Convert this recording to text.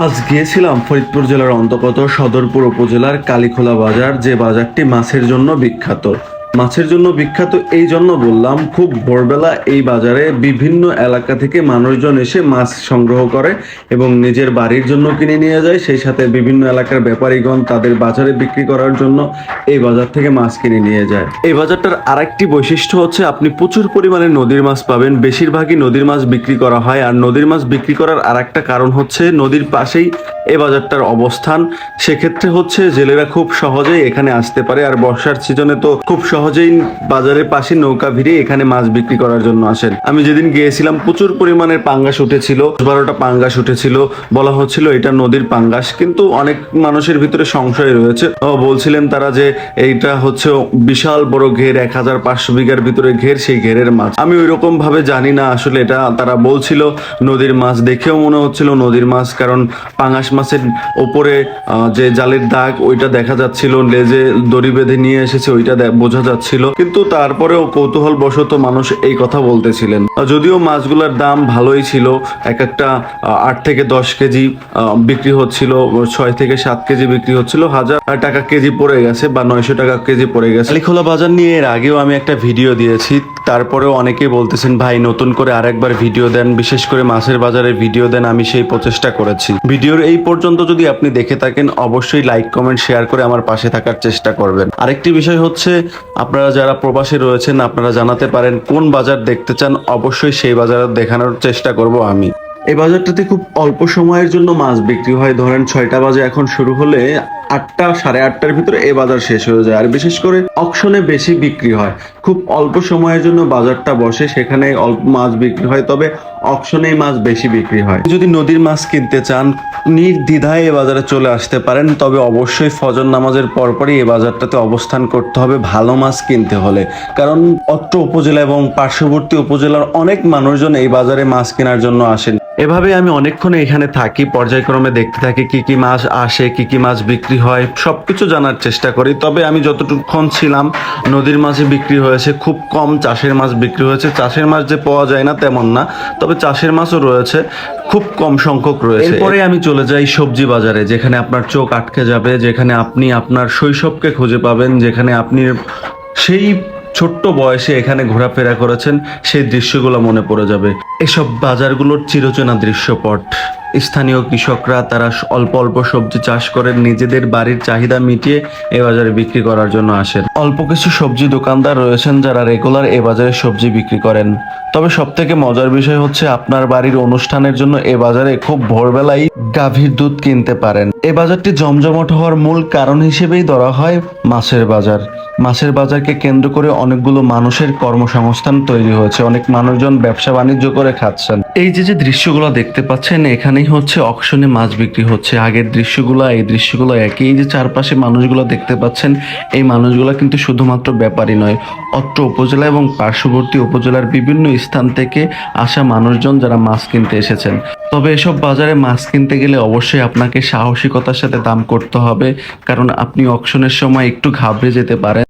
আজ গিয়েছিলাম ফরিদপুর জেলার অন্তর্গত সদরপুর উপজেলার কালীখোলা বাজার যে বাজারটি মাছের জন্য বিখ্যাত। মাছের জন্য বিখ্যাত এই জন্য বললাম, খুব ভোরবেলা এই বাজারে বিভিন্ন এলাকা থেকে মানুষজন এসে মাছ সংগ্রহ করে এবং নিজের বাড়ির জন্য কিনে নিয়ে যায়। সেই সাথে বিভিন্ন এলাকার ব্যাপারীগণ তাদের বাজারে বিক্রি করার জন্য এই বাজার থেকে মাছ কিনে নিয়ে যায়। এই বাজারটার আরেকটি বৈশিষ্ট্য হচ্ছে, আপনি প্রচুর পরিমাণে নদীর মাছ পাবেন। বেশিরভাগই নদীর মাছ বিক্রি করা হয়। আর নদীর মাছ বিক্রি করার আরেকটা কারণ হচ্ছে, নদীর পাশেই এই বাজারটার অবস্থান। সেক্ষেত্রে হচ্ছে জেলেরা খুব সহজেই এখানে আসতে পারে। আর বর্ষার সিজনে তো খুব সহজেই বাজারের পাশে নৌকা ভিড়ে এখানে মাছ বিক্রি করার জন্য আসেন। আমি যেদিন গিয়েছিলাম, প্রচুর পরিমাণের পাঙ্গাস উঠেছিল। বারোটা পাঙ্গাস উঠেছিল। বলা হচ্ছিল এটা নদীর পাঙ্গাস, কিন্তু অনেক মানুষের ভিতরে সংশয় রয়েছে। বলছিলেন তারা যে এইটা হচ্ছে বিশাল বড় ঘের, এক হাজার পাঁচশো বিঘার ভিতরে ঘের, সেই ঘেরের মাছ। আমি ওই রকম ভাবে জানি না আসলে এটা তারা বলছিল। নদীর মাছ দেখেও মনে হচ্ছিল নদীর মাছ, কারণ পাঙ্গাস মাছের ওপরে যে জালের দাগ, ওইটা দেখা যাচ্ছিল। লেজে দড়ি বেঁধে নিয়ে এসেছে, ওইটা বোঝা যাচ্ছিল, কিন্তু তারপরেও কৌতূহল বশত মানুষ এই কথা বলতেছিলেন। যদিও মাছগুলোর দাম ভালোই ছিল, এক একটা আট থেকে দশ কেজি বিক্রি হচ্ছিল, ছয় থেকে সাত কেজি বিক্রি হচ্ছিল, হাজার টাকা কেজি পড়ে গেছে বা নয়শো টাকা কেজি পড়ে গেছে। আলিখোলা বাজার নিয়ে এর আগেও আমি একটা ভিডিও দিয়েছি, তারপরেও অনেকেই বলতেছেন, ভাই, নতুন করে আরেকবার ভিডিও দেন, বিশেষ করে মাছের বাজারে ভিডিও দেন, আমি সেই প্রচেষ্টা করেছি। ভিডিওর এই পর্যন্ত যদি আপনি দেখে থাকেন, অবশ্যই লাইক, কমেন্ট, শেয়ার করে আমার পাশে থাকার চেষ্টা করবেন। আরেকটি বিষয় হচ্ছে আপনারা যারা প্রবাসী রয়েছেন, আপনারা জানাতে পারেন কোন বাজার দেখতে চান। অবশ্যই সেই বাজার দেখানোর চেষ্টা করব আমি। এই বাজারটাতে খুব অল্প সময়ের জন্য মাছ বিক্রি হয়। ধরেন ছয়টা বাজে এখন শুরু হলে আটটা, সাড়ে আটটার ভিতরে এই বাজার শেষ হয়ে যায়। আর বিশেষ করে অকশনে বেশি বিক্রি হয়। খুব অল্প সময়ের জন্য বাজারটা বসে সেখানে অল্প মাছ বিক্রি হয়, তবে অকশনেই মাছ বেশি বিক্রি হয়। যদি নদীর মাছ কিনতে চান নির্দ্বিধায় এ বাজারে চলে আসতে পারেন, তবে অবশ্যই ফজর নামাজের পরপরই এ বাজারটাতে অবস্থান করতে হবে ভালো মাছ কিনতে হলে। কারণ অত্র উপজেলা এবং পার্শ্ববর্তী উপজেলার অনেক মানুষজন এই বাজারে মাছ কেনার জন্য আসেন। এভাবে আমি অনেকক্ষণ এখানে থাকি, পর্যায়ক্রমে দেখতে থাকি কি কি মাছ আসে, কি কি মাছ বিক্রি হয়, সবকিছু জানার চেষ্টা করি। তবে আমি যতটুক্ষণ ছিলাম, নদীর মাছে বিক্রি হয়েছে, খুব কম চাষের মাছ বিক্রি হয়েছে। চাষের মাছ যে পাওয়া যায় না তেমন না, তবে চাষের মাছও রয়েছে, খুব কম সংখ্যক রয়েছে। এরপরে আমি চলে যাই সবজি বাজারে, যেখানে আপনার চোখ আটকে যাবে, যেখানে আপনি আপনার শৈশবকে খুঁজে পাবেন, যেখানে আপনি সেই ছোট্ট বয়সে এখানে ঘোরাফেরা করেছেন, সেই দৃশ্যগুলো মনে পড়ে যাবে। এসব বাজারগুলোর চিরচেনা দৃশ্যপট। স্থানীয় কৃষকরা তারা অল্প অল্প সবজি চাষ করেন নিজেদের বাড়ির চাহিদা মিটিয়ে এ বাজারে বিক্রি করার জন্য আসেন। অল্প কিছু সবজি দোকানদার রয়েছেন যারা রেগুলার এ বাজারে সবজি বিক্রি করেন। তবে সব থেকে মজার বিষয় হচ্ছে আপনার বাড়ির অনুষ্ঠানের জন্য এ বাজারে খুব ভোরবেলায় গাভীর দুধ কিনতে পারেন। এ বাজারটি জমজমট হওয়ার মূল কারণ হিসেবেই ধরা হয় মাছের বাজার। মাছের বাজারকে কেন্দ্র করে অনেকগুলো মানুষের কর্মসংস্থান তৈরি হয়েছে। অনেক মানুষজন ব্যবসা বাণিজ্য করে খাচ্ছেন। এই যে যে দৃশ্যগুলো দেখতে পাচ্ছেন, এখানেই হচ্ছে অকশনে মাছ বিক্রি হচ্ছে। আগের দৃশ্যগুলো, এই দৃশ্যগুলো একই। এই যে চারপাশে মানুষগুলো দেখতে পাচ্ছেন, এই মানুষগুলো কিন্তু শুধুমাত্র ব্যাপারী নয়, অত্র উপজেলা এবং পার্শ্ববর্তী উপজেলার বিভিন্ন স্থান থেকে আসা মানুষজন যারা মাছ কিনতে এসেছেন। তবে এসব বাজারে মাছ কিনতে গেলে অবশ্যই আপনাকে সাহসিকতার সাথে দাম করতে হবে, কারণ আপনি অকশনের সময় একটু ঘাবড়ে যেতে পারেন।